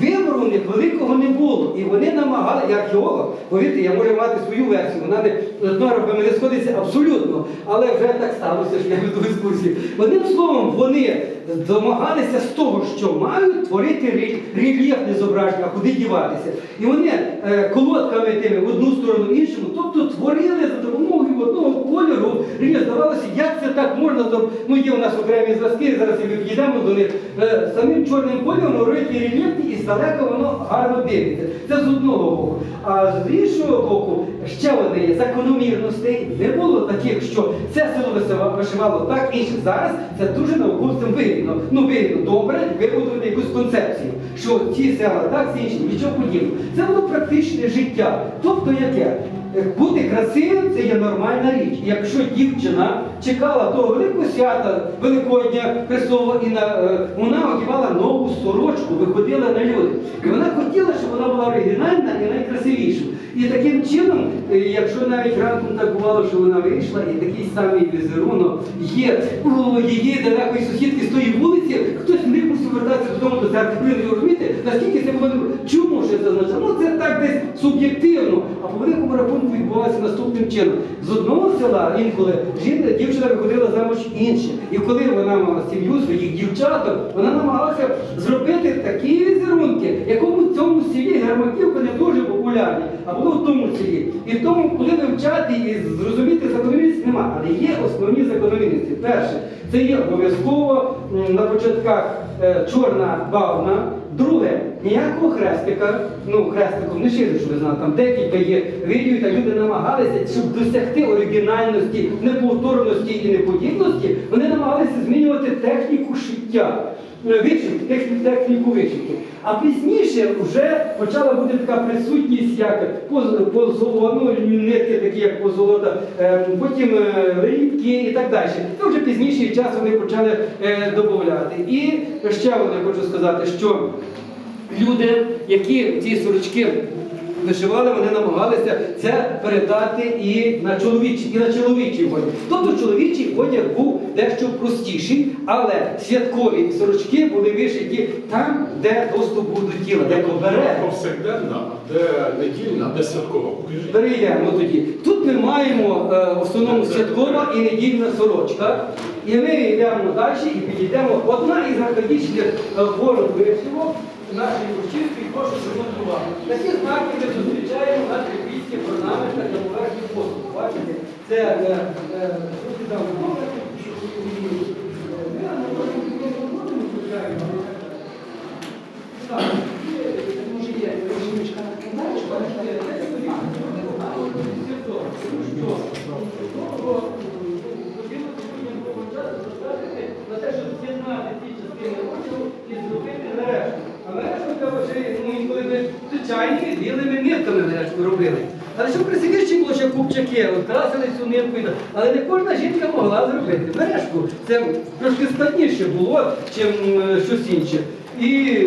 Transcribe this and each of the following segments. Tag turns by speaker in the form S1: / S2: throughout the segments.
S1: we вибору у них великого не було. І вони намагали, я археолог, повірте, я можу мати свою версію, вона не з етнографами не сходиться абсолютно, але вже так сталося, що я веду екскурсії. Одним словом, вони домагалися з того, що мають творити рельєфне зображення, куди діватися. І вони е, колодками тими в одну сторону, в іншому, тобто творили за допомогою одного кольору. Здавалося, як це так можна. Ну, є у нас окремі зразки, зараз ми підійдемо до них. Е, самим чорним кольором робить рельєфні і здалека воно гарно дивиться. Це з одного боку. А з іншого боку, ще одне є закономірностей. Не було таких, що це село вишивало так, інше. Зараз це дуже науковцям вигідно. Ну, вигідно, добре, вибудувати якусь концепцію, що ці села так, ці інші, нічого подібного. Це було практичне життя. Тобто яке? Е, Бути красивим це є нормальна річ. Якщо дівчина чекала того великого свята Великодня Христового, і на, е, вона одягала нову сорочку, виходила на люди. І вона хотіла, щоб вона була оригінальна і найкрасивіша. І таким чином, е, якщо навіть ранком так бувало, що вона вийшла, і такий самий візерунок є у її далекої сусідки з тої ви не розумієте, наскільки це було. Чому ж це означає? Ну це так десь суб'єктивно, а по великому рахунку відбувалося наступним чином. З одного села інколи жінка, дівчина виходила замуж інше. І коли вона мала сім'ю своїх дівчаток, вона намагалася зробити такі візерунки, якому в цьому селі Гермаківка не дуже популярні, а було в тому селі. І тому, коли вивчати і зрозуміти закономірність, нема. Але є основні закономірності. Перше, це є обов'язково на початках е, чорна бавна. Друге, ніякого хрестика, ну хрестиком не шили, щоб ви знали, там декілька є видів, та люди намагалися, щоб досягти оригінальності, неповторності і неподібності, вони намагалися змінювати техніку шиття. Е, техні- техніку вишивки. А пізніше вже почала бути така присутність, як позолота, позоло, ну, нитки такі, як позолота, е, потім рідки і так далі. Це вже пізніший час вони почали е, додати. І ще одне хочу сказати, що люди, які ці сорочки вишивали, вони намагалися це передати і на чоловічий, і на чоловічий одяг. Тобто чоловічий одяг був дещо простіший, але святкові сорочки були вишиті там, де доступ був до тіла, де оберег.
S2: Повсякденна, де недільна, де святкова.
S1: Перейдемо тоді. Тут ми маємо е, в основному святкова і недільна сорочка. І ми йдемо далі і підійдемо. Одна із архаїчних е, форм вишивок нашої урочистої прошу звернути увагу. Такі знаки ми зустрічаємо на трипільських орнаментах на поверхні посуду. Бачите? Це е, е, що там, ну, ми зустрічаємо. Так, може є, ручка накидаєш, на те, щоб з'єднати ці частини одягу і зробити нарешті. А нарешті треба вже, ну, інколи ми звичайними білими нитками нарешті робили. Але щоб красивіші було, що купчаки, от красили цю нитку, але не кожна жінка могла зробити. Мережку це трошки складніше було, е, щось інше. І е,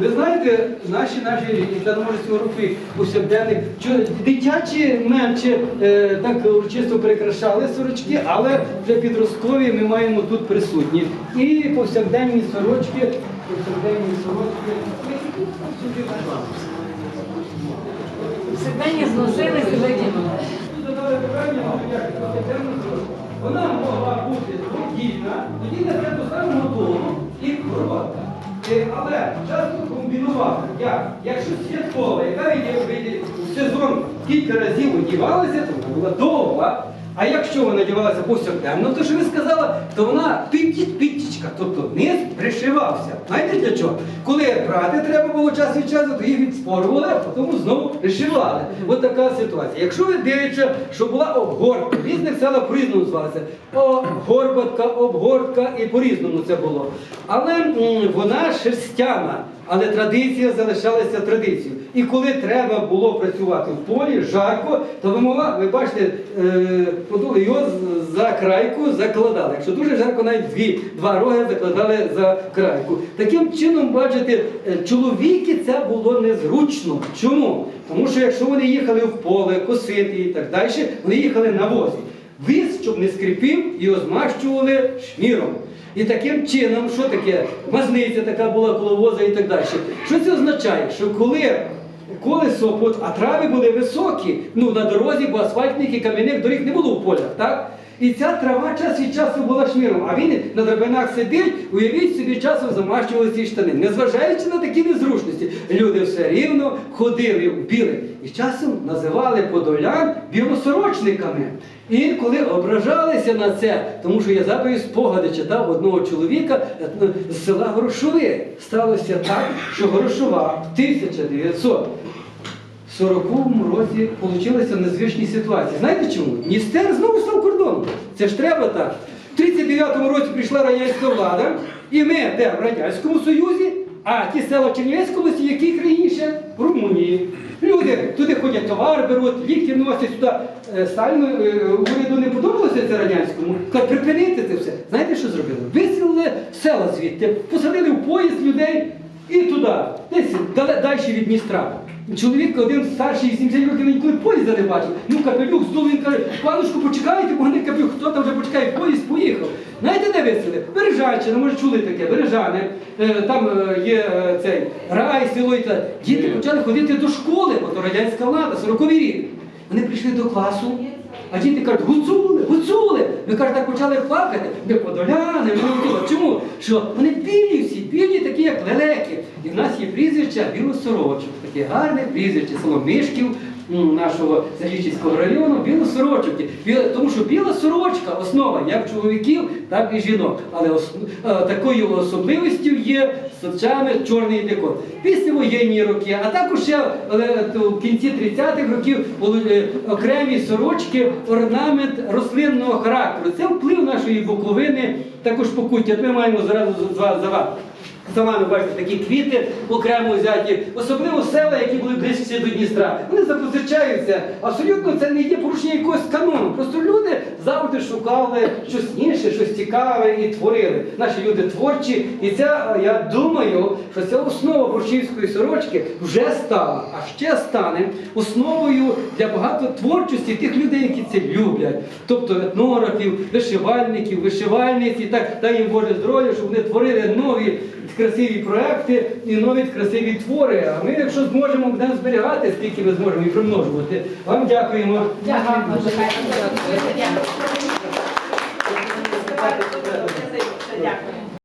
S1: ви знаєте, наші наші членоморські групи повсякденних, що дитячі менше е, так чисто прикрашали сорочки, але вже підросткові ми маємо тут присутні. І повсякденні сорочки, повсякденні сорочки. Як повсякденна сорочка. Вона могла бути подільна, тоді не до самого дому і коротка. Е, Але часто комбінувати, Як? Якщо святкова, яка вийде- в сезон кілька разів одівалася, то була довга. А якщо вона одівалася повсякденно, то що ви сказала, то вона підтічка, тобто низ пришивався. Знаєте для чого? Коли брати треба було час від часу, то їх відспорували, а потім знову пришивали. От така ситуація. Якщо ви дивитеся, що була обгортка, в різних селах по-різному звалася. Горбатка, обгортка і по-різному це було. Але м, вона шерстяна, але традиція залишалася традицією. І коли треба було працювати в полі, жарко, то ви могла, ви бачите, е, його за крайку закладали. Якщо дуже жарко, навіть дві, два роги закладали за крайку. Таким чином, бачите, е, чоловіки це було незручно. Чому? Тому що якщо вони їхали в поле, косити і так далі, вони їхали на возі. Віз, щоб не скрипів, його змащували шміром. І таким чином, що таке? Мазниця така була коловоза і так далі. Що це означає? Що коли колесо, а трави були високі, ну на дорозі, бо асфальтних і кам'яних доріг не було в полях, так? І ця трава час від часу була шміром, а він на драбинах сидить, уявіть собі, часом замащували ці штани. Незважаючи на такі незручності, люди все рівно ходили в біле. І часом називали подолян білосорочниками. І коли ображалися на це, тому що я запою спогади читав одного чоловіка е, з села Горошове. Сталося так, що Горошова в 1900 в 40-му році получилася незвичні ситуації. Знаєте чому? Дністер знову став кордоном. Це ж треба так. В 39-му році прийшла радянська влада, і ми де в Радянському Союзі, а ті села в Чернівецькій області, країні ще? В Румунії. Люди туди ходять товар, беруть, ліки носять сюди. Е, Сталіну е, уряду не подобалося це радянському. Кажуть, припинити це все. Знаєте, що зробили? Виселили села звідти, посадили в поїзд людей і туди, десь далі від Дністра. Чоловік один старший 80 років він ніколи поїзда не бачив. Ну капелюх здув, він каже, панушку, почекайте, бо не капелюх, хто там вже почекає, поїзд поїхав. Знаєте, де висели? Бережанщина, може чули таке, Бережани, Е, там е, є е, цей рай, село і так. Діти почали ходити до школи, бо то радянська влада, 40-й рік. Вони прийшли до класу, а діти кажуть, гуцули, гуцули. Ми кажуть, так почали плакати. Ми подоляни, ми гуцули. Чому? Що вони білі всі, білі такі, як лелеки. І в нас є прізвище Білосорочок. Таке гарне прізвище, село Мишків м, нашого Залічівського району, білосорочок. Біла- Тому що біла сорочка основа як чоловіків, так і жінок. Але ос- е, такою особливістю є сочами чорний декор. Післявоєнні роки, а також ще в кінці 30-х років були е, окремі сорочки, орнамент рослинного характеру. Це вплив нашої буковини, також покуття. Ми маємо зразу за За вами бачите такі квіти окремо взяті, особливо села, які були ближче до Дністра. Вони запозичаються. Абсолютно це не є порушення якогось канону. Просто люди завжди шукали щось інше, щось цікаве і творили. Наші люди творчі, і е, я думаю, що ця основа борщівської сорочки вже стала, а ще стане основою для багато творчості тих людей, які це люблять. Тобто етнографів, вишивальників, вишивальниць і так дай їм Боже здоров'я, щоб вони творили нові красиві проекти і нові красиві твори. А ми, якщо зможемо, будемо зберігати, скільки ми зможемо і примножувати. Вам дякуємо.
S3: Дякую.